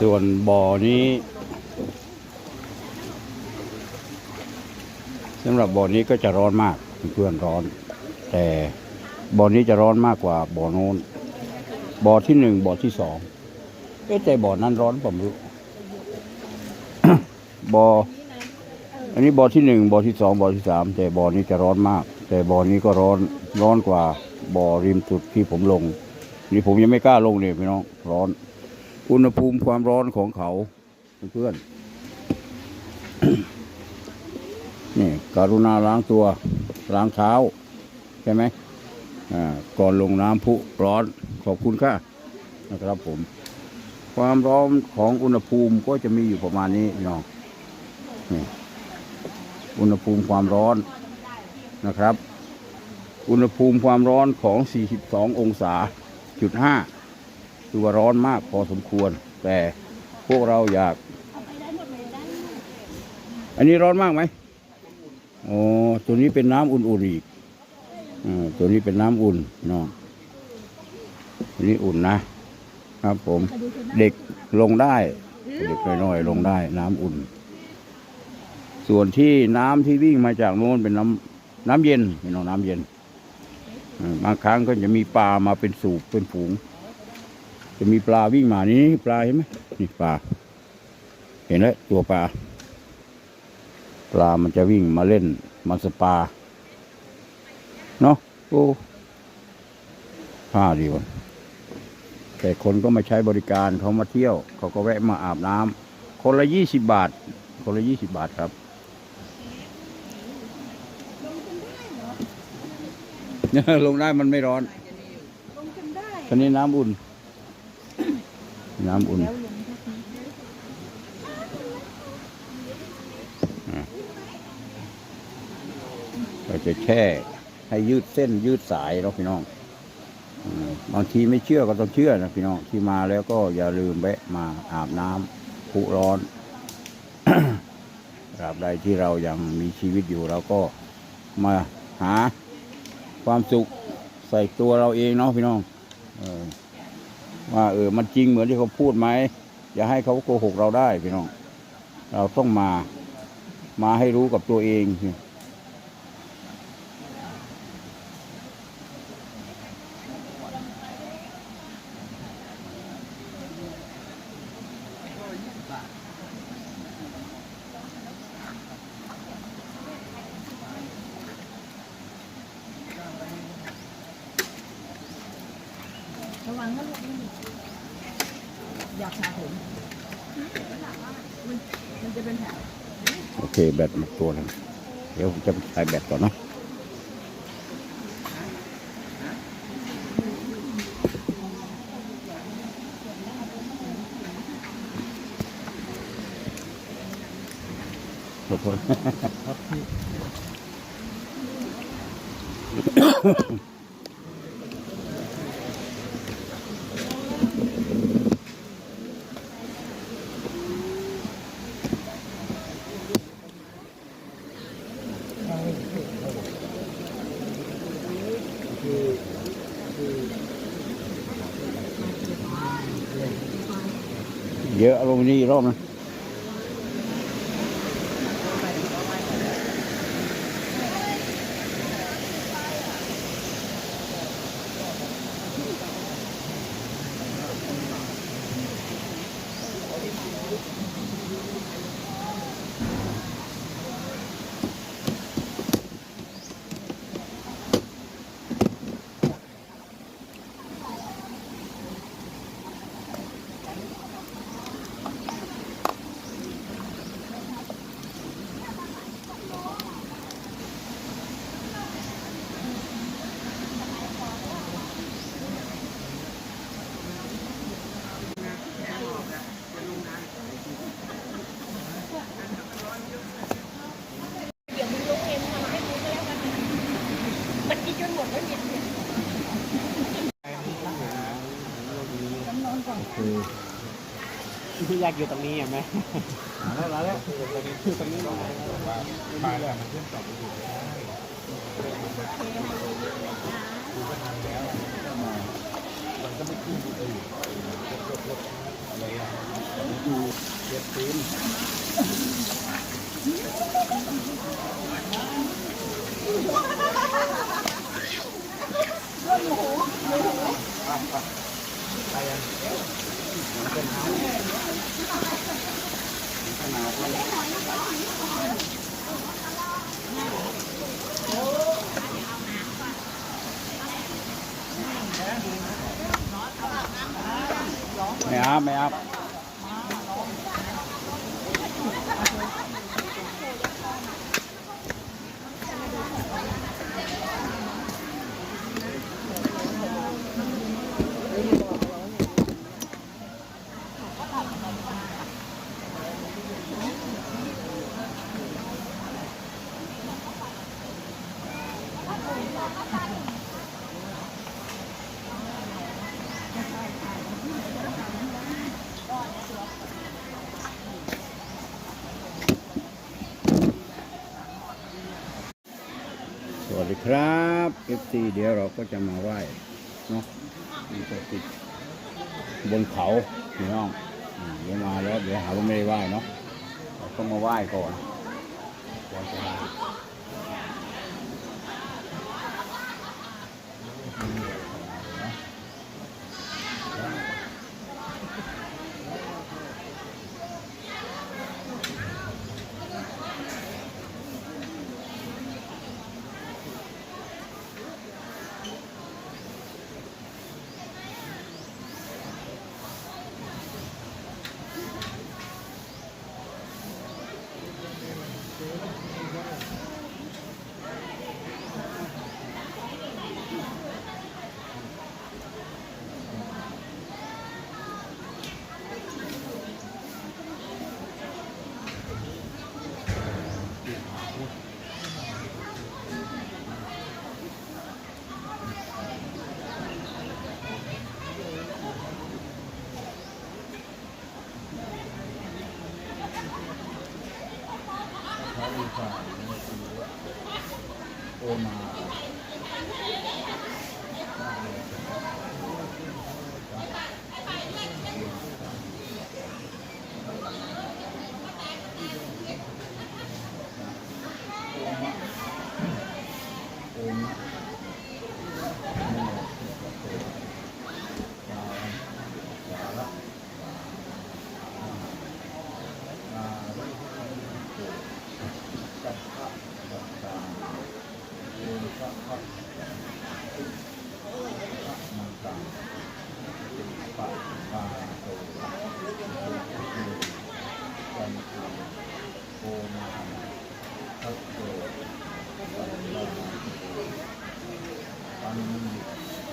ส่วนบ่อนี้สำหรับบ่อนี้ก็จะร้อนมากเพื่อนร้อน แต่บ่อนี้จะร้อนมากกว่าบ่อโน้นบ่อที่หนึ่งบ่อที่สองเอ๊ะแต่บ่อนั้นร้อนผมรู้บ่อ อันนี้บ่อที่หนึ่งบ่อที่สองบ่อที่สามแต่บ่อนี้จะร้อนมาก แต่บ่อนี้ก็ร้อนร้อนกว่าบ่อริมสุดที่ผมลง นี่ผมยังไม่กล้าลงเลยพี่น้องร้อน อุณหภูมิความร้อนของเขาเพื่อนนี่การุณาล้างตัวล้างเท้าใช่ไหมอ่าก่อนลงน้ำพุร้อนขอบคุณค่ะนะครับผม ความร้อนของอุณหภูมิก็จะมีอยู่ประมาณนี้พี่น้องนี่ อุณหภูมิความร้อนนะครับ อุณหภูมิความร้อนของ 42 องศาจุดห้าคือว่าร้อนมากพอสมควร แต่พวกเราอยาก อันนี้ร้อนมากไหมโอ้ตัวนี้เป็นน้ำอุ่นๆอีกอ่าตัวนี้เป็นน้ำอุ่นเนาะอันนี้อุ่นนะ ครับผมเด็กลงได้ เด็กน้อยๆลงได้น้ำอุ่น ส่วนที่น้ำที่วิ่งมาจากโน้นเป็นน้ำน้ำเย็นพี่น้องน้ำเย็นบางครั้งก็จะมีปลามาเป็นสูบเป็นฝูง จะมีปลาวิ่งมานี่ปลาเห็นไหมนี่ปลา เห็นแล้วตัวปลา ปลามันจะวิ่งมาเล่นมาสปาเนาะโอ้ผ้าดีวะแต่คนก็มาใช้บริการเขามาเที่ยว เขาก็แวะมาอาบน้ำคนละยี่สิบบาท คนละยี่สิบบาทครับ ลงได้มันไม่ร้อน ลงจนได้ตอนนี้น้ำอุ่น น้ำอุ่น แล้วลงทักนี้เราจะแช่ให้ยืดเส้นยืดสายเนาะพี่น้องอืมบางทีไม่เชื่อก็ต้องเชื่อนะพี่น้องที่มาแล้วก็อย่าลืมแวะมาอาบน้ำพุร้อนตราบใดที่เรายังมีชีวิตอยู่เราก็มาหา ความสุขใส่ตัวเราเองเนาะพี่น้องว่าเออมันจริงเหมือนที่เขาพูดไหมอย่าให้เขาโกหกเราได้พี่น้อง เราต้องมา มาให้รู้กับตัวเอง ระวังนะลูกนี่อยากหาผมมันมันจะเป็นแผล โอเคแบตหมดตัวแล้วเดี๋ยวผมจะไปใช้แบตก่อนเนาะขอโท เยอะอาลงนี่อีกรอบนะ ที่ยากอยู่ตรงนี้เห็นไหมแล้วแล้วตรงนี้คือตรงนี้มาว่าปลายแล้วมันเชื่อมต่อไปอยู่ดูก็ทำแล้วมันก็ไม่ขึ้นดูเออลดลดอะไรอะดูเทียบพื้นไปไปไปยัง ม่อัพสวัสดี ครับเอฟซีเดี๋ยวเราก็จะมาไหว้เนาะนี่ก็ติดบนเขาพี่น้องเดี๋ยวมาแล้วเดี๋ยวหาว่าไม่ได้ไหว้เนาะเราต้องมาไหว้ก่อนก่อนจะมา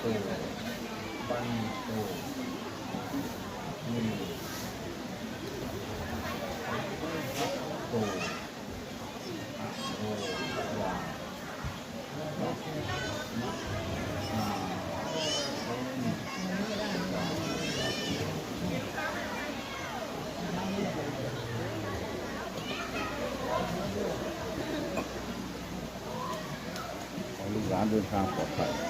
โตปันโตนิโตอะโรวานะนานิขอ